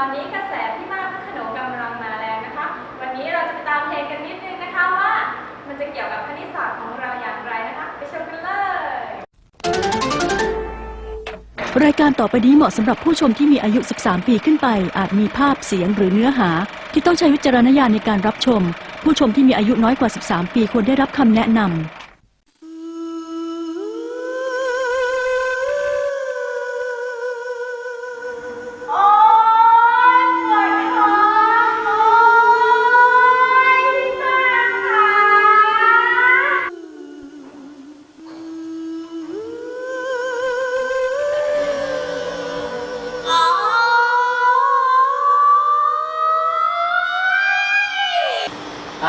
อนนี้กระแสพี่มากพขนงกำลังมาแรงนะคะ วันนี้เราจะไปตามเพลงกันนิดนึงนะคะว่า มันจะเกี่ยวกับคณิตศาสตร์ของเราอย่างไรนะคะ ไปชมกันเลย รายการต่อไปนี้เหมาะสำหรับผู้ชมที่มีอายุ 13 ปีขึ้นไป อาจมีภาพเสียงหรือเนื้อหา ที่ต้องใช้วิจารณญาณในการรับชม ผู้ชมที่มีอายุน้อยกว่า 13 ปีควรได้รับคำแนะนำ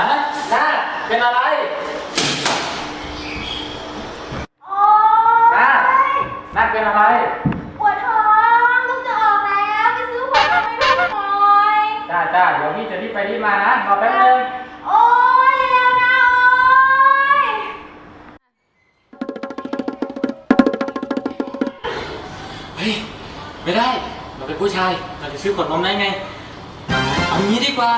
ะนาเป็นอะไรโอ๊ยนาดนาเป็นอะไร ปวดท้องลูกจะออกแล้ว ไปซื้อหัวทำไมลูกหน่อยจ้าจ้าเดี๋ยวพี่จะรีบไปรีบมานะรอแป๊บนึง โอ๊ยเร็วนะโอ๊ยเฮ้ยไม่ได้เราเป็นผู้ชายเราจะซื้อขวดนมได้ไง เอางี้ดีกว่า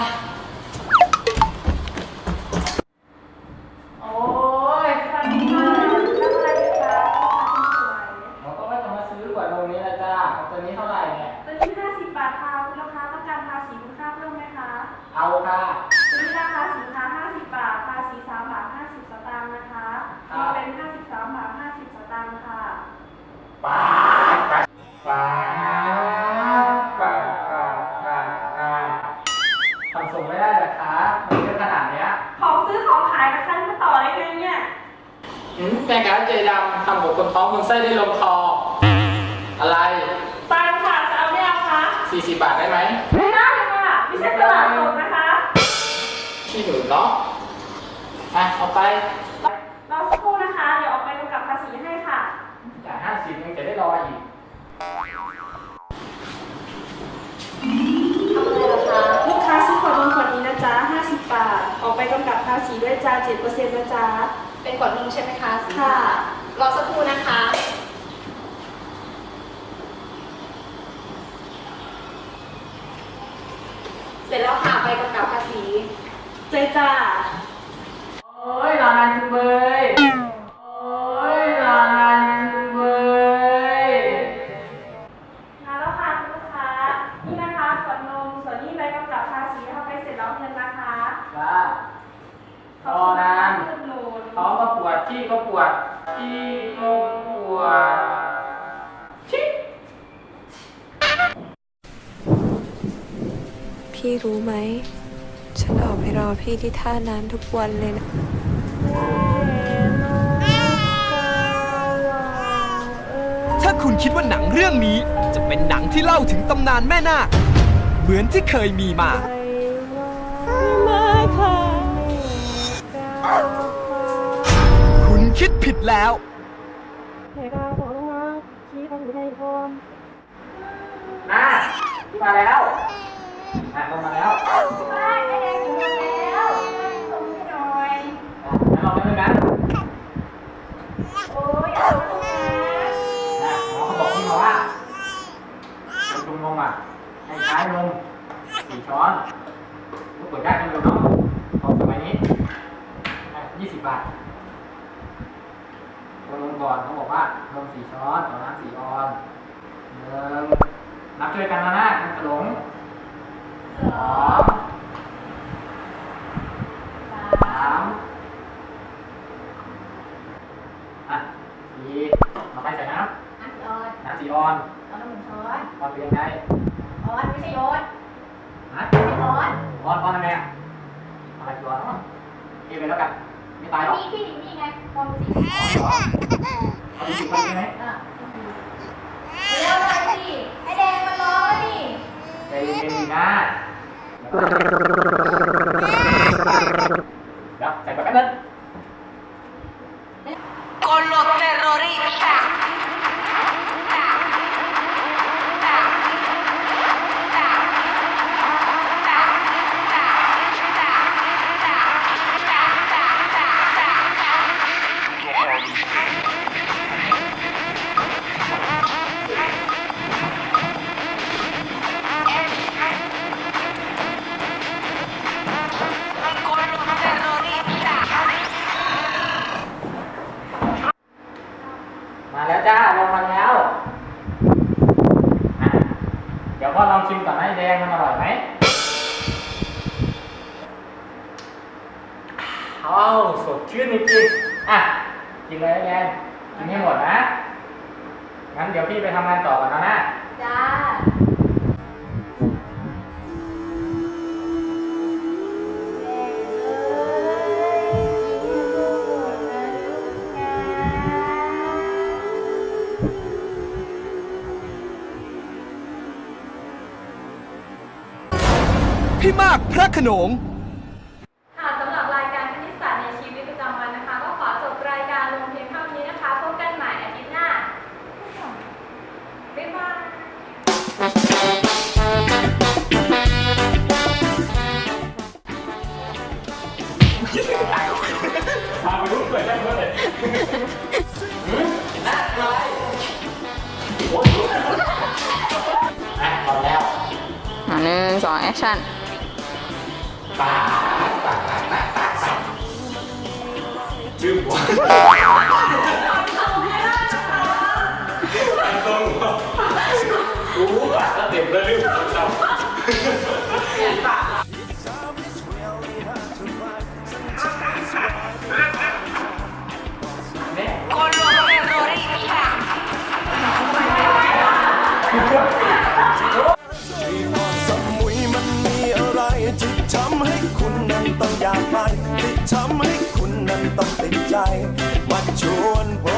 เอาค่ะตัวนี้ราคาสินค้า 50 บาท ภาษี3บาท 50 สตางค์นะคะรวมเป็น 53 บาท 50 สตางค์ค่ะป้าป้าป้าป้าป้าป้าป้าทำส่งไม่ได้เหรอคะมันเยอะขนาดเนี้ยของซื้อของขายนะคะมาต่อได้ไงเนี่ยหืมแม่ค้าใจดำทำหัวคนท้องคนไส้ได้ลงคอ อะไร ตังค่ะ จะเอาไม่เอาคะ40 บาทได้ไหมไม่ได้ค่ะไม่ ใช่ตลาดสดนะคะ ที่หนูเนาะอะเอาไปรอสักครู่นะคะ เดี๋ยวออกไปกำกับภาษีให้ค่ะ จ่ายห้าสิบยังจะได้รออีกลูกค้าซื้อขวดนมขวดนี้นะจ๊ะ50 บาท ออกไปกำกับภาษีด้วยจ้า7%นะจ๊ะเป็นขวดนมใช่ไหมคะสีค่ะ รอสักครู่นะคะ เสร็จแล้วค่ะไปกำกับภาษีเจจ้า พี่รู้ไหม ฉันออกไปรอพี่ที่ท่าน้ำทุกวันเลยนะ ถ้าคุณคิดว่าหนังเรื่องนี้จะเป็นหนังที่เล่าถึงตำนานแม่นาคเหมือนที่เคยมีมา คุณคิดผิดแล้วนาพี่มาแล้ว อะลงมาแล้วว้ายไอแดงถึงแล้วส่งให้หน่อยอะงั้นลองไปด้วยกันโอ้ยเอาลูกนะอะหมอเขาบอกพี่มาว่าไปชุมนมอะให้ใช้นมสี่ช้อนรู้กดได้กันเลยเนาะของสมัยนี้ยี่สิบบาทตัวนมก่อนเขาบอกว่านมสี่ช้อนต่อน้ำสี่ออนหนึ่งนับช่วยกันนะนะมันจะหลงส องสามอะสี่มาไปใส่น้ำสีออนำน้ำสี่ออนเอนหนึ่งช้อนออนเป็นยังไงออนไม่ใช่โยนฮะไม่ออนออนออนทำไงอะอะไรคือออนเอไปแล้วกันไม่ตายหรอกนี่ที่นี่ไงมองดูสิเอาดูสิคนใช่ไหมอะเร็วเลยสิไอแดงมันร้อนนี่ใจเย็นๆดีนะ Gracias. ยวพ่อลองชิมก่อนนะไอ้แดงมันอร่อยไหมอ้าวสดชื่นจริงๆอะกินเลยไอ้แดงกินให้หมดนะ งั้นเดี๋ยวพี่ไปทำงานต่อก่อนนะนะจ้า พี่มากพระโขนง ค่ะสำหรับรายการคณิตศาสตร์ในชีวิตประจำวันนะคะ ก็ขอจบรายการลงเพียงเท่านี้นะคะ พบกันใหม่อาทิตย์หน้า บ๊ายบายมาไปรู้เกิดได้เมื่อไหร่น่าอะไรโอ้ยอะพอแล้วอะหนึ่งสองแอคชั่น ปาดปาดปาดปาดปาดปาดชื่อหัวอันตรงหัวรู้ปากก็เต็มแลยลูกากไปที่ทำให้คุณนั้นต้องติดใจ มาชวนผม